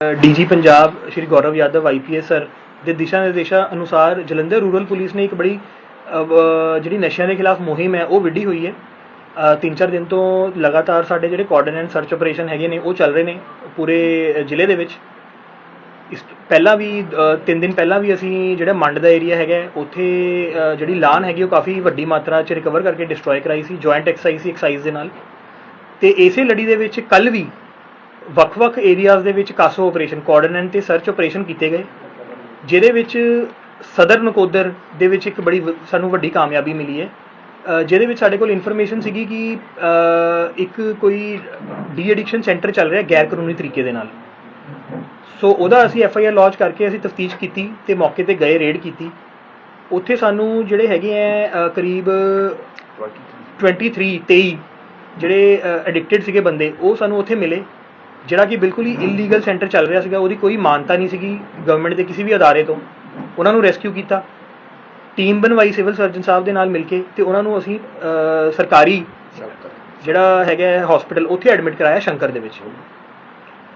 DG Punjab Shri Gaurav Yadav IPS sir ਦੇ ਦਿਸ਼ਾ ਨਿਰਦੇਸ਼ਾਂ ਅਨੁਸਾਰ ਜਲੰਧਰ ਰੂਰਲ ਪੁਲਿਸ ਨੇ ਇੱਕ ਬੜੀ ਜਿਹੜੀ ਨਸ਼ਿਆਂ ਦੇ ਖਿਲਾਫ ਮੁਹਿੰਮ ਹੈ, ਉਹ ਵਿੱਢੀ ਹੋਈ ਹੈ। ਤਿੰਨ ਚਾਰ ਦਿਨ ਤੋਂ ਲਗਾਤਾਰ ਸਾਡੇ ਜਿਹੜੇ ਕੋਆਰਡੀਨੇਟ ਸਰਚ ਆਪਰੇਸ਼ਨ ਹੈਗੇ ਨੇ, ਉਹ ਚੱਲ ਰਹੇ ਨੇ ਪੂਰੇ ਜ਼ਿਲ੍ਹੇ ਦੇ ਵਿੱਚ। ਇਸ ਪਹਿਲਾਂ ਵੀ ਤਿੰਨ ਦਿਨ ਪਹਿਲਾਂ ਵੀ ਅਸੀਂ ਜਿਹੜਾ ਮੰਡ ਦਾ ਏਰੀਆ ਹੈਗਾ, ਉੱਥੇ ਜਿਹੜੀ ਲਾਨ ਹੈਗੀ, ਉਹ ਕਾਫੀ ਵੱਡੀ ਮਾਤਰਾ 'ਚ ਰਿਕਵਰ ਕਰਕੇ ਡਿਸਟਰੋਏ ਕਰਾਈ ਸੀ ਜੁਆਇੰਟ ਐਕਸਾਈਜ਼ ਸੀ ਐਕਸਾਈਜ਼ ਦੇ ਨਾਲ। ਤੇ ਇਸੇ ਲੜੀ ਦੇ ਵਿੱਚ ਕੱਲ ਵੀ ਵੱਖ-ਵੱਖ ਏਰੀਆਜ਼ ਦੇ ਵਿੱਚ ਕਾਸੋ ਆਪਰੇਸ਼ਨ ਕੋਆਰਡੀਨੇਟ ਤੇ ਸਰਚ ਆਪਰੇਸ਼ਨ ਕੀਤੇ ਗਏ ਜਿਹਦੇ ਵਿੱਚ ਸਦਰ ਨਕੋਦਰ ਦੇ ਵਿੱਚ ਇੱਕ ਬੜੀ ਸਾਨੂੰ ਵੱਡੀ ਕਾਮਯਾਬੀ ਮਿਲੀ ਹੈ। ਜਿਹਦੇ ਵਿੱਚ ਸਾਡੇ ਕੋਲ ਇਨਫੋਰਮੇਸ਼ਨ ਸੀਗੀ ਕਿ ਇੱਕ ਕੋਈ ਡੀ ਐਡਿਕਸ਼ਨ ਸੈਂਟਰ ਚੱਲ ਰਿਹਾ ਗੈਰ ਕਾਨੂੰਨੀ ਤਰੀਕੇ ਦੇ ਨਾਲ। ਸੋ ਉਹਦਾ ਅਸੀਂ ਐਫ ਆਈ ਆਰ ਲੌਂਚ ਕਰਕੇ ਅਸੀਂ ਤਫਤੀਸ਼ ਕੀਤੀ ਤੇ ਮੌਕੇ ਤੇ ਗਏ ਰੇਡ ਕੀਤੀ। ਉੱਥੇ ਸਾਨੂੰ ਜਿਹੜੇ ਹੈਗੇ ਆ ਕਰੀਬ 23 23 ਜਿਹੜੇ ਐਡਿਕਟਡ ਸੀਗੇ ਬੰਦੇ ਉਹ ਸਾਨੂੰ ਉੱਥੇ ਮਿਲੇ। ਜਿਹੜਾ ਕਿ ਬਿਲਕੁਲ ਹੀ ਇਲੀਗਲ ਸੈਂਟਰ ਚੱਲ ਰਿਹਾ ਸੀਗਾ ਉਹਦੀ ਕੋਈ ਮਾਨਤਾ ਨਹੀਂ ਸੀਗੀ ਗਵਰਨਮੈਂਟ ਦੇ ਕਿਸੇ ਵੀ ਅਦਾਰੇ ਤੋਂ। ਉਹਨਾਂ ਨੂੰ ਰੈਸਕਿਊ ਕੀਤਾ। ਟੀਮ ਬਣਵਾਈ ਸਿਵਲ ਸਰਜਨ ਸਾਹਿਬ ਦੇ ਨਾਲ ਮਿਲ ਕੇ ਤੇ ਉਹਨਾਂ ਨੂੰ ਅਸੀਂ ਸਰਕਾਰੀ ਜਿਹੜਾ ਹੈਗਾ ਹਸਪੀਟਲ ਉੱਥੇ ਐਡਮਿਟ ਕਰਾਇਆ ਸ਼ੰਕਰ ਦੇ ਵਿੱਚ।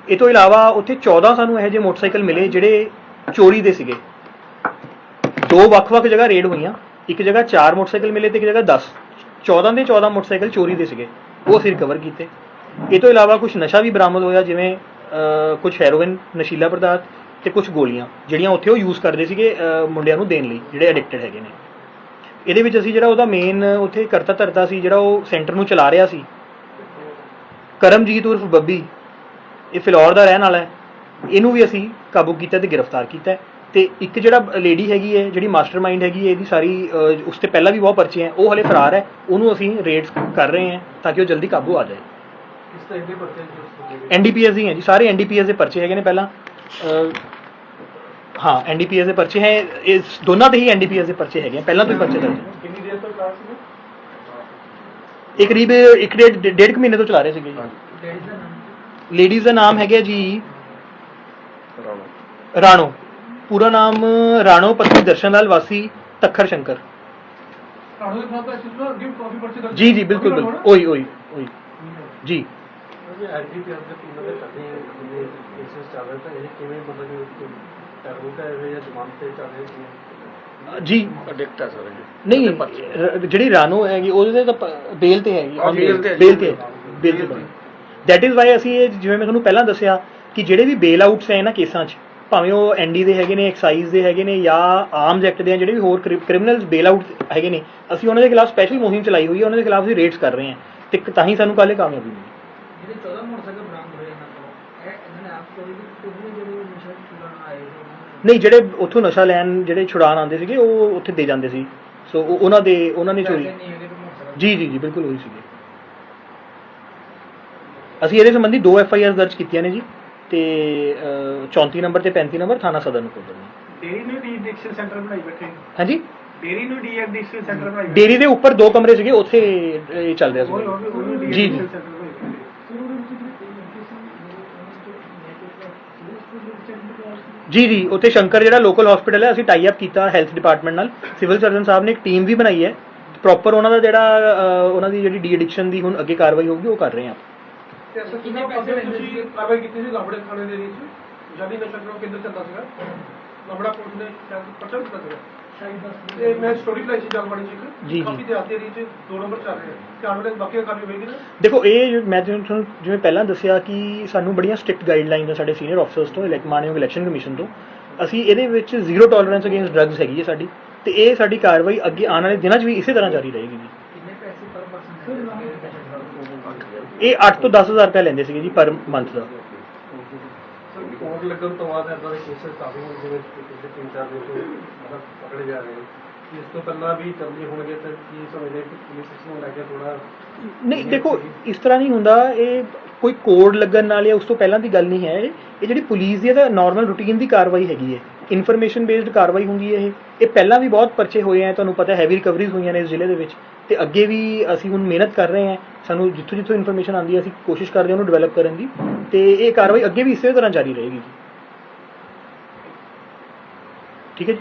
ਇਹ ਤੋਂ ਇਲਾਵਾ ਉੱਥੇ 14 ਸਾਨੂੰ ਇਹੋ ਜਿਹੇ ਮੋਟਰਸਾਈਕਲ ਮਿਲੇ ਜਿਹੜੇ ਚੋਰੀ ਦੇ ਸੀਗੇ। ਦੋ ਵੱਖ-ਵੱਖ ਜਗ੍ਹਾ ਰੇਡ ਹੋਈਆਂ। ਇੱਕ ਜਗ੍ਹਾ 4 ਮੋਟਰਸਾਈਕਲ ਮਿਲੇ ਤੇ ਇੱਕ ਜਗ੍ਹਾ 10 14 ਦੇ 14 ਮੋਟਰਸਾਈਕਲ ਚੋਰੀ ਦੇ ਸੀਗੇ। ਉਹ ਅਸੀਂ ਰਿਕਵਰ ਕੀਤੇ। ਇਹ ਤੋਂ ਇਲਾਵਾ ਕੁਝ ਨਸ਼ਾ ਵੀ ਬਰਾਮਦ ਹੋਇਆ, ਜਿਵੇਂ ਕੁਝ ਹੈਰੋਇਨ, ਨਸ਼ੀਲਾ ਪਦਾਰਥ ਤੇ ਕੁਝ ਗੋਲੀਆਂ, ਜਿਹੜੀਆਂ ਉੱਥੇ ਉਹ ਯੂਜ਼ ਕਰਦੇ ਸੀਗੇ ਮੁੰਡਿਆਂ ਨੂੰ ਦੇਣ ਲਈ, ਜਿਹੜੇ ਐਡਿਕਟਡ ਹੈਗੇ ਨੇ। ਇਹਦੇ ਵਿੱਚ ਅਸੀਂ ਜਿਹੜਾ ਉਹਦਾ ਮੇਨ ਉੱਥੇ ਕਰਤਾ ਧਰਤਾ ਸੀ, ਜਿਹੜਾ ਉਹ ਸੈਂਟਰ ਨੂੰ ਚਲਾ ਰਿਹਾ ਸੀ, ਕਰਮਜੀਤ ਉਰਫ ਬੱਬੀ, ਇਹ ਫਿਲੌਰ ਦਾ ਰਹਿਣ ਵਾਲਾ ਹੈ। ਇਹਨੂੰ ਵੀ ਅਸੀਂ ਕਾਬੂ ਕੀਤਾ ਤੇ ਗ੍ਰਿਫਤਾਰ ਕੀਤਾ ਹੈ। ਤੇ ਇੱਕ ਜਿਹੜਾ ਲੇਡੀ ਹੈਗੀ ਹੈ, ਜਿਹੜੀ ਮਾਸਟਰਮਾਈਂਡ ਹੈਗੀ ਹੈ, ਇਹਦੀ ਸਾਰੀ ਉਸ ਤੇ ਪਹਿਲਾਂ ਵੀ ਬਹੁਤ ਪਰਚੇ ਹੈ, ਉਹ ਹਲੇ ਫਰਾਰ ਹੈ। ਉਹਨੂੰ ਅਸੀਂ ਰੇਡਸ ਕਰ ਰਹੇ ਹਾਂ, ਤਾਂ ਕਿ ਉਹ ਜਲਦੀ ਕਾਬੂ ਆ ਜਾਏ। ਕਿਸ ਤਰ੍ਹਾਂ ਦੇ ਪਰਚੇ ਐਨਡੀਪੀਐਸ ਹੀ ਹੈ ਜੀ ਸਾਰੇ ਐਨਡੀਪੀਐਸ ਦੇ ਪਰਚੇ ਹੈਗੇ ਨੇ ਪਹਿਲਾਂ ਅਹ, ਹਾਂ ਐਨਡੀਪੀਐਸ ਦੇ ਪਰਚੇ ਹੈ ਇਸ ਦੋਨਾਂ ਤੇ ਹੀ ਐਨਡੀਪੀਐਸ ਦੇ ਪਰਚੇ ਹੈਗੇ ਆ, ਪਹਿਲਾਂ ਤੋਂ ਹੀ ਪਰਚੇ ਦਰਜ ਹੈ। ਕਿੰਨੀ ਦੇਰ ਤੋਂ ਕਲਾਸ ਸੀ ਇਹ ਕਰੀਬ ਇੱਕ ਡੇਢ ਡੇਢ ਕੁ ਮਹੀਨੇ ਤੋਂ ਚਲਾ ਰਹੇ ਸੀਗੇ ਜੀ ਲੇਡੀਜ਼ ਦਾ ਨਾਮ ਹੈਗਾ ਜੀ ਰਾਣੋ ਪੂਰਾ ਨਾਮ ਰਾਣੋ ਪਤਨੀ ਦਰਸ਼ਨ ਲਾਲ ਵਾਸੀ ਤੱਖਰ ਸ਼ੰਕਰ ਰਾਣੋ ਦੇ ਖਿਲਾਫ ਤਾਂ ਐਕਚੁਅਲੀ ਨਾ ਅੱਗੇ ਵੀ ਕਾਫੀ ਪਰਚੇ ਦਰਜ ਜੀ ਜੀ ਬਿਲਕੁਲ ਬਿਲਕੁਲ ਓਈ ਓਈ ਓਈ ਜੀ ਜੀ ਐਨਡੀਪੀਐਸ ਦੇ ਟੀਮ ਦੇ ਕਰਦੇ ਜਿਹੜੇ ਕੇਸਸ ਚੱਲ ਰਹੇ ਤਾਂ ਇਹ ਕਿਵੇਂ ਮਤਲਬ ਕਿ ਟੈਰੋਰ ਦਾ ਹੈ ਜਾਂ ਜ਼ਮਾਨਤ ਤੇ ਚੱਲ ਰਹੇ ਸੀ ਜੀ ਅਡਿਕਟ ਹੈ ਸਰ ਨਹੀਂ ਜਿਹੜੀ ਰਾਣੋ ਹੈਗੀ ਉਹਦੇ ਤਾਂ ਬੇਲ ਤੇ ਹੈਗੀ ਹਾਂ, ਬੇਲ ਤੇ। ਬੇਲ ਤੇ ਦੈਟ ਇਜ਼ ਵਾਈ ਅਸੀਂ ਇਹ ਜਿਵੇਂ ਮੈਂ ਤੁਹਾਨੂੰ ਪਹਿਲਾਂ ਦੱਸਿਆ ਕਿ ਜਿਹੜੇ ਵੀ ਬੇਲ ਆਊਟਸ ਹੈ ਇਹਨਾਂ ਕੇਸਾਂ 'ਚ ਭਾਵੇਂ ਉਹ ਐਨਡੀ ਦੇ ਹੈਗੇ ਨੇ ਐਕਸਾਈਜ਼ ਦੇ ਹੈਗੇ ਨੇ ਜਾਂ ਆਰਮਸ ਐਕਟ ਦੇ ਆ ਜਿਹੜੇ ਵੀ ਹੋਰ ਕ੍ਰਿਮੀਨਲਸ ਬੇਲ ਆਊਟ ਹੈਗੇ ਨੇ ਅਸੀਂ ਉਹਨਾਂ ਦੇ ਖਿਲਾਫ ਸਪੈਸ਼ਲ ਮੁਹਿੰਮ ਚਲਾਈ ਹੋਈ ਹੈ ਉਹਨਾਂ ਦੇ ਖਿਲਾਫ ਅਸੀਂ ਰੇਡਸ ਕਰ ਰਹੇ ਹਾਂ। ਤੇ ਤਾਂ ਹੀ ਸਾਨੂੰ ਇਹ ਕਾਮਯਾਬੀ ਮਿਲੀ। ਜਿਹੜੇ 14 ਮੋਟਰਸਾਈਕਲ ਬਰਾਮਦ ਹੋਏ ਇਹਨਾਂ ਤੋਂ। ਇਹ ਇਹਨਾਂ ਨੇ ਆਪ ਚੋਰੀ ਕੀਤੀ ਕਿ ਜਿਹੜੇ ਨਸ਼ਾ ਚੁਰਾਉਣ ਆਏ ਸੀ। ਉਹਨਾਂ ਨੇ ਨਹੀਂ ਜਿਹੜੇ ਉੱਥੋਂ ਨਸ਼ਾ ਲੈਣ ਜਿਹੜੇ ਛੁਡਾਣ ਆਉਂਦੇ ਸੀਗੇ ਉਹ ਉੱਥੇ ਦੇ ਜਾਂਦੇ ਸੀ। ਸੋ ਉਹ- ਉਹਨਾਂ ਦੇ ਉਹਨਾਂ ਨੇ ਚੋਰੀ ਪੈਸੇ ਨਹੀਂ ਹੈਗੇ ਤੇ ਮੋਟਰਸਾਈਕਲ ਜੀ ਜੀ ਜੀ ਬਿਲਕੁਲ ਉਹੀ ਸੀਗੇ। ਅਸੀਂ ਇਹਦੇ ਸੰਬੰਧੀ ਦੋ ਐਫ ਆਈ ਆਰ ਦਰਜ ਕੀਤੀਆਂ ਨੇ ਜੀ ਤੇ ਅਹ, 34 ਨੰਬਰ ਤੇ 35 ਨੰਬਰ ਥਾਣਾ ਸਦਰ ਨੂੰ ਕੋਲ ਡੇਰੀ ਨੂੰ ਡੀ ਐਡਿਕਸ਼ਨ ਸੈਂਟਰ ਬਣਾਈ ਬੈਠੇ ਹਾਂਜੀ? ਡੇਰੀ ਨੂੰ ਡੀ ਐਡਿਕਸ਼ਨ ਸੈਂਟਰ ਬਣਾਈ ਡੇਰੀ ਦੇ ਉੱਪਰ ਦੋ ਕਮਰੇ ਸੀਗੇ ਉੱਥੇ ਇਹ ਚੱਲ ਰਿਹਾ ਉਹ ਸੀ ਜੀ ਜੀ। ਜੀ ਜੀ ਉੱਥੇ ਸ਼ੰਕਰ ਜਿਹੜਾ ਲੋਕਲ ਹਸਪੀਟਲ ਹੈ ਅਸੀਂ ਟਾਈ ਅਪ ਕੀਤਾ ਹੈਲਥ ਡਿਪਾਰਟਮੈਂਟ ਨਾਲ। ਸਿਵਲ ਸਰਜਨ ਸਾਹਿਬ ਨੇ ਇੱਕ ਟੀਮ ਵੀ ਬਣਾਈ ਹੈ। ਪ੍ਰੋਪਰ ਉਹਨਾਂ ਦਾ ਜਿਹੜਾ ਉਹਨਾਂ ਦੀ ਜਿਹੜੀ ਡੀ ਐਡਿਕਸ਼ਨ ਦੀ ਹੁਣ ਅੱਗੇ ਕਾਰਵਾਈ ਹੋਊਗੀ ਉਹ ਕਰ ਰਹੇ ਹਾਂ। ਤੇ ਅਸਲ ਕਿੰਨੇ ਪੈਸੇ ਤੁਸੀਂ ਸੀ? ਕਾਰਵਾਈ ਕੀਤੀ ਸੀ ਲਾਬੜੇ ਥਾਣੇ ਦੇ ਵਿੱਚ? ਜਾਨੀ ਨਸ਼ਾ ਕਰੋ ਕੇਂਦਰ ਚੱਲਦਾ ਸੀਗਾ। ਲਾਬੜਾ ਪੁਲਿਸ ਨੇ ਪਰਚਾ ਦਿੱਤਾ ਸੀਗਾ। ਤੇ ਮੈਂ ਸਟੋਰੀ ਲਾਈ ਸੀ ਜਲਵਾੜੀ ਚ ਜੀ, ਇੱਕ। ਜੀ। ਕਾਫੀ ਦਿਹਾਤੀ ਏਰੀਆ ਚ ਦੋ ਨੰਬਰ ਚੱਲ ਰਿਹਾ ਤੇ ਆਉਣ ਵਾਲੇ ਬਾਕੀ ਕਾਰਵਾਈ ਹੋਏਗੀ ਨਾ ਦੇਖੋ ਇਹ ਮੈਂ ਤੁਹਾਨੂੰ ਤੁਹਾਨੂੰ ਜਿਵੇਂ ਪਹਿਲਾਂ ਦੱਸਿਆ ਕਿ ਸਾਨੂੰ ਬੜੀਆਂ ਸਟ੍ਰਿਕਟ ਗਾਈਡਲਾਈਨਸ ਆ ਸਾਡੇ ਸੀਨੀਅਰ ਅਫਸਰਸ ਤੋਂ ਇਲੈਕਟ ਮਾਨਯੋਗ ਇਲੈਕਸ਼ਨ ਕਮਿਸ਼ਨ ਤੋਂ। ਅਸੀਂ ਇਹਦੇ ਵਿੱਚ ਜ਼ੀਰੋ ਟੋਲਰੈਂਸ ਅਗੇਂਸਟ ਡਰੱਗਸ ਹੈਗੀ ਹੈ ਸਾਡੀ। ਤੇ ਇਹ ਸਾਡੀ ਕਾਰਵਾਈ ਅੱਗੇ ਆਉਣ ਵਾਲੇ ਦਿਨਾਂ 'ਚ ਵੀ ਇਸੇ ਤਰ੍ਹਾਂ ਜਾਰੀ ਰਹੇਗੀ ਜੀ। ਕਿੰਨੇ ਪੈਸੇ ਪਰ ਪਰਸਨ ਇਹ 8 ਤੋਂ 10000 ਰੁਪਏ ਲੈਂਦੇ ਸੀਗੇ ਜੀ ਪਰ ਮੰਥ ਦਾ। ਸਰ ਲੱਗਣ ਤੋਂ ਬਾਅਦ ਇਦਾਂ ਦੇ ਕੇਸਸ ਕਾਫੀ ਹੁਣ ਜਿਵੇਂ ਪਿਛਲੇ ਤਿੰਨ ਚਾਰ ਦਿਨ ਤੋਂ ਮਤਲਬ ਪਕੜੇ ਜਾ ਰਹੇ ਨੇ। ਇਸ ਤੋਂ ਪਹਿਲਾਂ ਵੀ ਚੱਲਦੇ ਹੋਣਗੇ ਤਾਂ ਕੀ ਸਮਝਦੇ ਕਿ ਪੁਲਿਸ ਨੂੰ ਲੈ ਕੇ ਥੋੜਾ ਨਹੀਂ, ਦੇਖੋ, ਇਸ ਤਰ੍ਹਾਂ ਨਹੀਂ ਹੁੰਦਾ। ਇਹ ਕੋਈ ਕੋਡ ਲੱਗਣ ਨਾਲ ਜਾਂ ਉਸ ਤੋਂ ਪਹਿਲਾਂ ਦੀ ਗੱਲ ਨਹੀਂ ਹੈ। ਇਹ ਜਿਹੜੀ ਪੁਲਿਸ ਦੀ ਇਹਦਾ ਨਾਰਮਲ ਰੂਟੀਨ ਦੀ ਕਾਰਵਾਈ ਹੈਗੀ ਹੈ। ਇਨਫੋਰਮੇਸ਼ਨ ਬੇਸਡ ਕਾਰਵਾਈ ਹੁੰਦੀ ਹੈ ਇਹ। ਇਹ ਪਹਿਲਾਂ ਵੀ ਬਹੁਤ ਪਰਚੇ ਹੋਏ ਆ ਤੁਹਾਨੂੰ ਪਤਾ ਹੈਵੀ ਰਿਕਵਰੀਜ਼ ਹੋਈਆਂ ਨੇ ਇਸ ਜ਼ਿਲ੍ਹੇ ਦੇ ਵਿੱਚ। ਤੇ ਅੱਗੇ ਵੀ ਅਸੀਂ ਹੁਣ ਮਿਹਨਤ ਕਰ ਰਹੇ ਹਾਂ। ਸਾਨੂੰ ਜਿੱਥੋਂ ਜਿੱਥੋਂ ਇਨਫੋਰਮੇਸ਼ਨ ਆਉਂਦੀ ਹੈ, ਅਸੀਂ ਕੋਸ਼ਿਸ਼ ਕਰਦੇ ਹਾਂ ਉਹਨੂੰ ਡਿਵੈਲਪ ਕਰਨ ਦੀ। ਤੇ ਇਹ ਕਾਰਵਾਈ ਅੱਗੇ ਵੀ ਇਸੇ ਤਰ੍ਹਾਂ ਜਾਰੀ ਰਹੇਗੀ ਜੀ। ਠੀਕ ਹੈ